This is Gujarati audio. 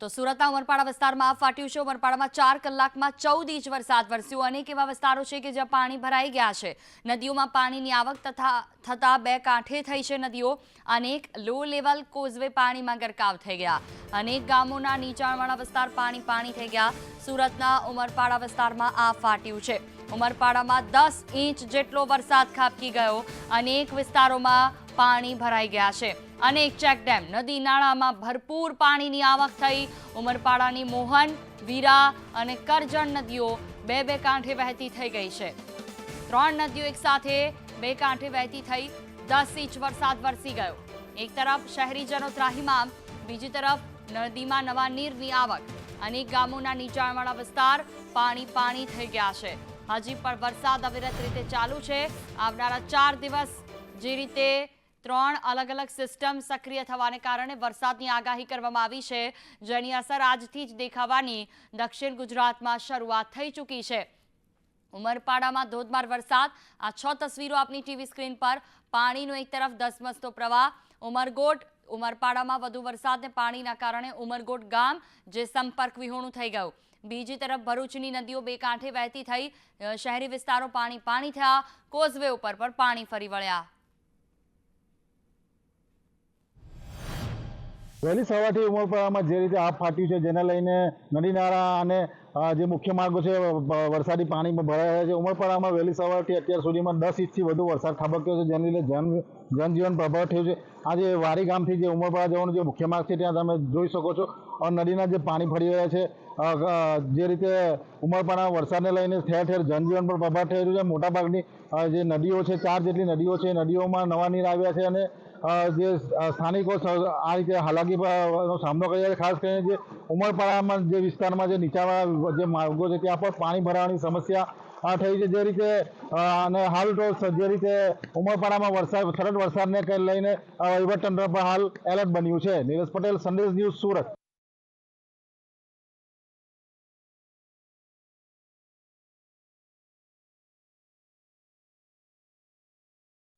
તો સુરતના ઉમરપાડા વિસ્તારમાં ફાટ્યું છે. ઉમરપાડામાં ચાર કલાકમાં ચૌદ ઇંચ વરસાદ વરસ્યો. અનેક એવા વિસ્તારો છે કે જ્યાં પાણી ભરાઈ ગયા છે. નદીઓમાં પાણીની આવક તથા થતાં બે કાંઠે થઈ છે નદીઓ. અનેક લો લેવલ કોઝવે પાણીમાં ગરકાવ થઈ ગયા. અનેક ગામોના નીચાણવાળા વિસ્તાર પાણી પાણી થઈ ગયા. સુરતના ઉમરપાડા વિસ્તારમાં આ ફાટ્યું છે. ઉમરપાડામાં દસ ઇંચ જેટલો વરસાદ ખાબકી ગયો. અનેક વિસ્તારોમાં પાણી ભરાઈ ગયા છે. અનેક ચેકડેમ નદી નાળામાં ભરપૂર પાણીની આવક થઈ. ઉમરપાડાની મોહન, વીરા અને કરજણ નદીઓ બે બે કાંઠે વહેતી થઈ ગઈ છે. ત્રણ નદીઓ એકસાથે બે કાંઠે વહેતી થઈ. દસ ઇંચ વરસાદ વરસી ગયો. એક તરફ શહેરીજનો ત્રાહીમામ, બીજી તરફ નદીમાં નવા નીરની આવક. અનેક ગામોના નીચાણવાળા વિસ્તાર પાણી પાણી થઈ ગયા છે. હજી પણ વરસાદ અવિરત રીતે ચાલુ છે. આવનારા ચાર દિવસ જે રીતે ત્રણ અલગ અલગ સિસ્ટમ સક્રિય થવાને કારણે વરસાદની આગાહી કરવામાં આવી છે. જેની અસર આજથી જ દેખાવાની દક્ષિણ ગુજરાતમાં શરૂઆત થઈ ચૂકી છે. ઉમરપાડામાં ધોધમાર વરસાદ. આ છ તસવીરો આપની ટીવી સ્ક્રીન પર. પાણીનો એક તરફ ધસમસતો પ્રવાહ. ઉમરગોટ, ઉમરપાડામાં વધુ વરસાદને પાણીના કારણે ઉમરગોટ ગામ, જે સંપર્ક વિહોણું થઈ ગયું. બીજી તરફ ભરૂચની નદીઓ બે કાંઠે વહેતી થઈ. શહેરી વિસ્તારો પાણી પાણી થયા. કોઝવે ઉપર પણ પાણી ફરી વળ્યા. વહેલી સવારથી ઉમરપાડામાં જે રીતે આગ ફાટ્યું છે, જેને લઈને નદીનાળા અને જે મુખ્ય માર્ગો છે વરસાદી પાણીમાં ભરાઈ રહ્યા છે. ઉમરપાડામાં વહેલી સવારથી અત્યાર સુધીમાં દસ ઇંચથી વધુ વરસાદ ખાબક્યો છે, જેને લીધે જન, જનજીવન પ્રભાવ થયું છે. આજે વારી ગામથી જે ઉમરપાડા જવાનું જે મુખ્ય માર્ગ છે, ત્યાં તમે જોઈ શકો છો. અને નદીના જે પાણી ફરી રહ્યા છે જે રીતે ઉમરપાડા વરસાદને લઈને ઠેર ઠેર જનજીવન પર પ્રભાવ થઈ રહ્યું છે. મોટાભાગની જે નદીઓ છે, ચાર જેટલી નદીઓ છે નદીઓમાં નવા નીર આવ્યા છે અને જે સ્થાનિકો આ રીતે હાલાકીનો સામનો કરી રહ્યા છે. ખાસ કરીને જે ઉમરપાડામાં જે વિસ્તારમાં જે નીચાણવાળા જે માર્ગો છે, ત્યાં પણ પાણી ભરાવાની સમસ્યા થઈ છે. જે રીતે અને હાલ તો જે રીતે ઉમરપાડામાં વરસાદ સતત વરસાદને લઈને વહીવટતંત્ર પર હાલ એલર્ટ બન્યું છે. નીરજ પટેલ, સંદેશ ન્યૂઝ સુરત.